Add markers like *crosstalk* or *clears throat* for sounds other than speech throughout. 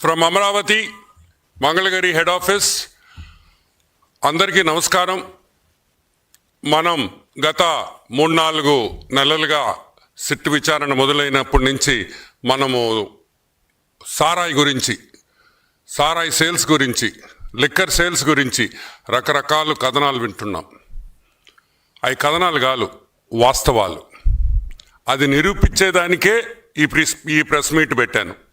From Amaravati Mangalagiri head office. అందరికీ నమస్కారం. మనం గత మూడు నాలుగు నెలలుగా సిట్ విచారణ మొదలైనప్పటి నుంచి మనము సారాయి గురించి సారాయి సేల్స్ గురించి లిక్కర్ సేల్స్ గురించి రకరకాల కథనాలు వింటున్నాం. అవి కథనాలు కాదు వాస్తవాలు. అది నిరూపించేదానికే ఈ ప్రెస్ ఈ ప్రెస్ మీట్ పెట్టాను.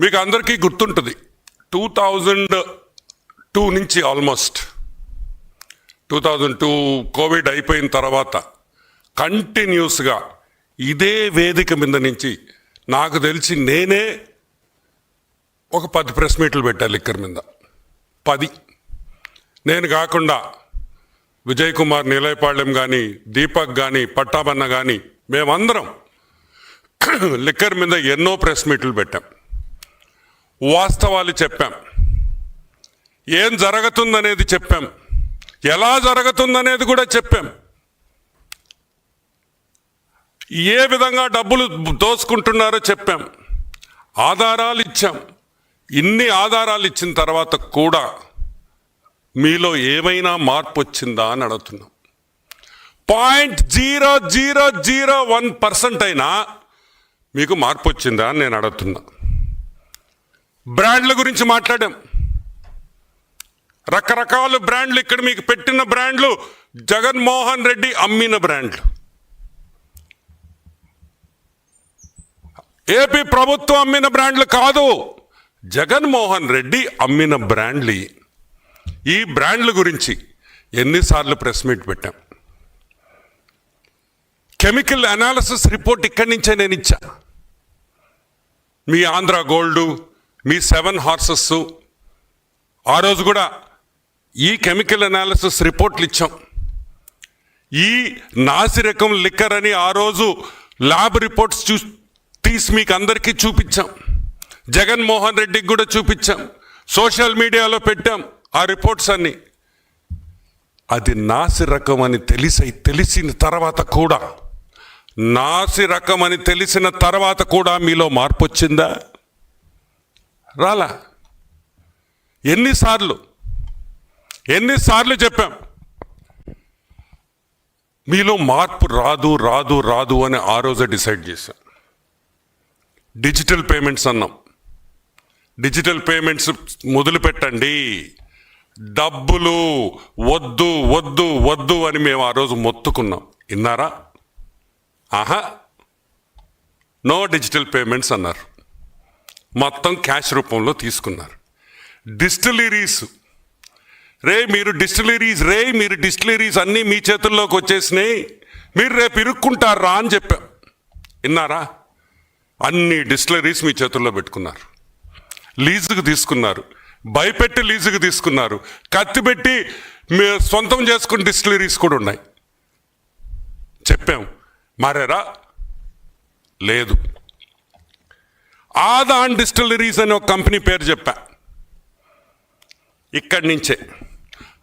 మీకు అందరికీ గుర్తుంటుంది. టూ థౌజండ్ టూ నుంచి almost. Two thousand two Covid అయిపోయిన తర్వాత కంటిన్యూస్గా ఇదే వేదిక మీద నుంచి నాకు తెలిసి నేనే ఒక పది ప్రెస్ మీట్లు పెట్టాలి లిక్కర్ మీద. పది. నేను కాకుండా విజయ్ కుమార్ నిలయపాళ్యం కానీ దీపక్ కానీ పట్టాబన్న కానీ మేమందరం *clears throat* లిక్కర్ మీద ఎన్నో ప్రెస్ మీట్లు పెట్టాం. వాస్తవాలు చెప్పాం. ఏం జరుగుతుందనేది చెప్పాం. ఎలా జరుగుతుందనేది కూడా చెప్పాం. ఏ విధంగా డబ్బులు దోసుకుంటున్నారో చెప్పాం. ఆధారాలు ఇచ్చాం. ఇన్ని ఆధారాలు ఇచ్చిన తర్వాత కూడా మీలో ఏమైనా మార్పు వచ్చిందా అని అడుగుతున్నాం. Point zero zero zero one percent అయినా మీకు మార్పు వచ్చిందా అని నేను అడుగుతున్నా. బ్రాండ్ల గురించి మాట్లాడాం. రకరకాల బ్రాండ్లు ఇక్కడ మీకు పెట్టిన బ్రాండ్లు జగన్మోహన్ రెడ్డి అమ్మిన బ్రాండ్లు. ఏపీ ప్రభుత్వం అమ్మిన బ్రాండ్లు కాదు జగన్మోహన్ రెడ్డి అమ్మిన బ్రాండ్లు. ఈ బ్రాండ్ల గురించి ఎన్నిసార్లు ప్రెస్ మీట్ పెట్టాం. కెమికల్ అనాలిసిస్ రిపోర్ట్ ఇక్కడి నుంచే నేను ఇచ్చా. మీ ఆంధ్ర గోల్డు మీ సెవెన్ హార్సెస్. ఆ రోజు కూడా ఈ కెమికల్ అనాలిసిస్ రిపోర్ట్లు ఇచ్చాం. ఈ నాసిరకం లిక్కర్ అని ఆ రోజు ల్యాబ్ రిపోర్ట్స్ చూ తీసి మీకు అందరికీ చూపించాం. జగన్మోహన్ రెడ్డికి కూడా చూపించాం. సోషల్ మీడియాలో పెట్టాం ఆ రిపోర్ట్స్ అన్ని. అది నాసి రకం అని తెలిసి తెలిసిన తర్వాత కూడా నాసి రకం అని తెలిసిన తర్వాత కూడా మీలో మార్పు వచ్చిందా? రాలా. ఎన్నిసార్లు? ఎన్నిసార్లు చెప్పాం? మీలో మార్పు రాదు రాదు రాదు అని ఆ రోజే డిసైడ్ చేశాం. డిజిటల్ పేమెంట్స్ అన్నాం. డిజిటల్ పేమెంట్స్ మొదలు పెట్టండి. డబ్బులు వద్దు వద్దు వద్దు అని మేము ఆ రోజు మొత్తుకున్నాం. విన్నారా? ఆహా. నో డిజిటల్ పేమెంట్స్ అన్నారు. మొత్తం క్యాష్ రూపంలో తీసుకున్నారు. డిస్టిలరీస్. రే మీరు డిస్టిలరీస్ రే మీరు డిస్టిలరీస్ అన్నీ మీ చేతుల్లోకి వచ్చేసినాయి. మీరు రేపు ఇరుక్కుంటారా అని చెప్పాం. విన్నారా? అన్ని డిస్టిలరీస్ మీ చేతుల్లో పెట్టుకున్నారు. లీజుకు తీసుకున్నారు. భయపెట్టి లీజుకు తీసుకున్నారు. కత్తి పెట్టి మీ సొంతం చేసుకున్న డిస్టిలరీస్ కూడా ఉన్నాయి. చెప్పాం. మారారా? లేదు. ఆదాన్ డిస్టిలరీస్ అనే ఒక కంపెనీ పేరు చెప్పా. ఇక్కడి నుంచే.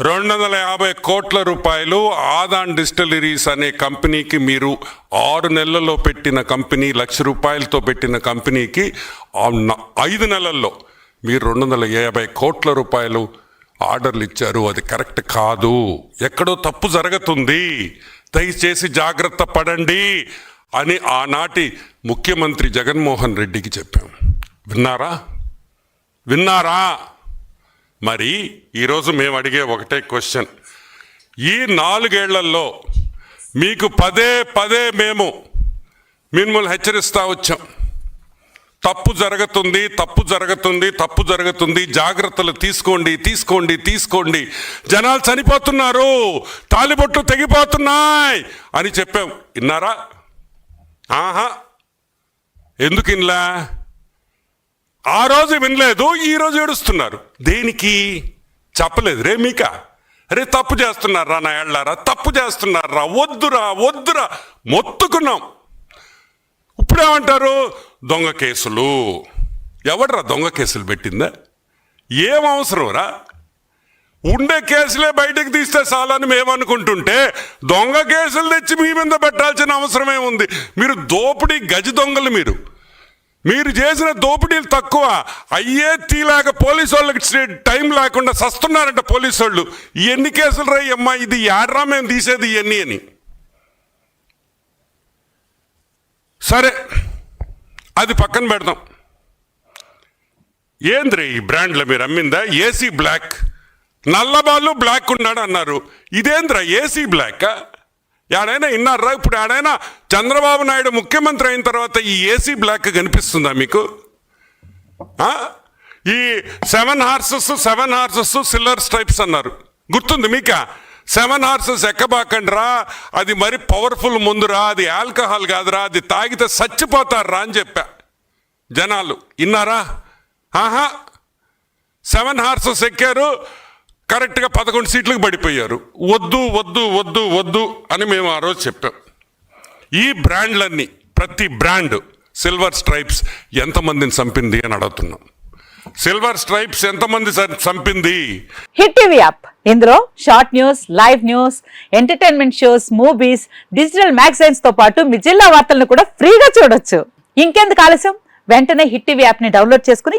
రెండు వందల యాభై కోట్ల రూపాయలు ఆదాన్ డిస్టిలరీస్ అనే కంపెనీకి మీరు ఆరు నెలల్లో పెట్టిన కంపెనీ లక్ష రూపాయలతో పెట్టిన కంపెనీకి ఐదు నెలల్లో మీరు రెండు వందల యాభై కోట్ల రూపాయలు ఆర్డర్లు ఇచ్చారు. అది కరెక్ట్ కాదు. ఎక్కడో తప్పు జరుగుతుంది. దయచేసి జాగ్రత్త పడండి. అని ఆనాటి ముఖ్యమంత్రి జగన్మోహన్ రెడ్డికి చెప్పాం. విన్నారా? విన్నారా? మరి ఈరోజు మేము అడిగే ఒకటే క్వశ్చన్. ఈ నాలుగేళ్ళలో మీకు పదే పదే మేము మిమ్మల్ని హెచ్చరిస్తా వచ్చాం. తప్పు జరుగుతుంది తప్పు జరుగుతుంది తప్పు జరుగుతుంది జాగ్రత్తలు తీసుకోండి తీసుకోండి తీసుకోండి. జనాలు చనిపోతున్నారు తాలిబొట్లు తెగిపోతున్నాయి అని చెప్పాం. విన్నారా? ఆహా. ఎందుకు ఇన్లా ఆ రోజు వినలేదు ఈరోజు ఏడుస్తున్నారు. దేనికి? చెప్పలేదు. రే మీక రే తప్పు చేస్తున్నారా నా ఏళ్ళారా? తప్పు చేస్తున్నారా? వద్దురా వద్దురా. మొత్తుకున్నాం. ఇప్పుడేమంటారు? దొంగ కేసులు. ఎవడరా దొంగ కేసులు పెట్టిందా? ఏం అవసరం రా? ఉండే కేసులే బయటకు తీస్తే చాలని మేము అనుకుంటుంటే దొంగ కేసులు తెచ్చి మీ మీద పెట్టాల్సిన అవసరమే ఉంది. మీరు దోపిడీ గజ దొంగలు మీరు. మీరు చేసిన దోపిడీలు తక్కువ. అయ్యే తీలాక పోలీసు వాళ్ళకి టైం లేకుండా సస్తున్నారంట పోలీసు వాళ్ళు. ఎన్ని కేసులు రాయి అమ్మా ఇది యాడ్రా మేము తీసేది ఇవన్నీ అని. సరే అది పక్కన పెడదాం. ఏంద్రీ ఈ బ్రాండ్లో మీరు అమ్మిందా? AC block. నల్లబాలు బ్లాక్ ఉన్నాడు అన్నారు. ఇదేంద్రా ఏసీ బ్లాక్ ఆడైనా ఇన్నారా? ఇప్పుడు ఆడైనా చంద్రబాబు నాయుడు ముఖ్యమంత్రి అయిన తర్వాత ఈ ఏసీ బ్లాక్ కనిపిస్తుందా మీకు? ఈ seven horses seven horses silver stripes అన్నారు. గుర్తుంది మీక? సెవెన్ హార్సెస్ ఎక్కబాకండ్రా? అది మరి పవర్ఫుల్ ముందురా? అది ఆల్కహాల్ కాదురా? అది తాగితే చచ్చిపోతారా అని చెప్పా. జనాలు ఇన్నారా? ఆహా! సెవెన్ హార్సెస్ ఎక్కారు. కరెక్ట్గా పదకొండు సీట్లకు పడిపోయారు. వద్దు వద్దు వద్దు వద్దు అని మేము ఆ రోజు చెప్పాం. ఈ బ్రాండ్లన్నీ ప్రతి బ్రాండ్ సిల్వర్ స్ట్రైప్స్ ఎంతమందిని చంపింది అని అడుగుతున్నాం. సిల్వర్ స్ట్రైప్స్ ఎంతమంది చంపింది? Hit TV app. ఇందులో short news live news entertainment shows movies digital మ్యాగజైన్స్తో పాటు మీ జిల్లా వార్తలను కూడా ఫ్రీగా చూడొచ్చు. ఇంకెందుకు ఆలస్యం? వెంటనే హిట్ టీవీ యాప్ని డౌన్లోడ్ చేసుకుని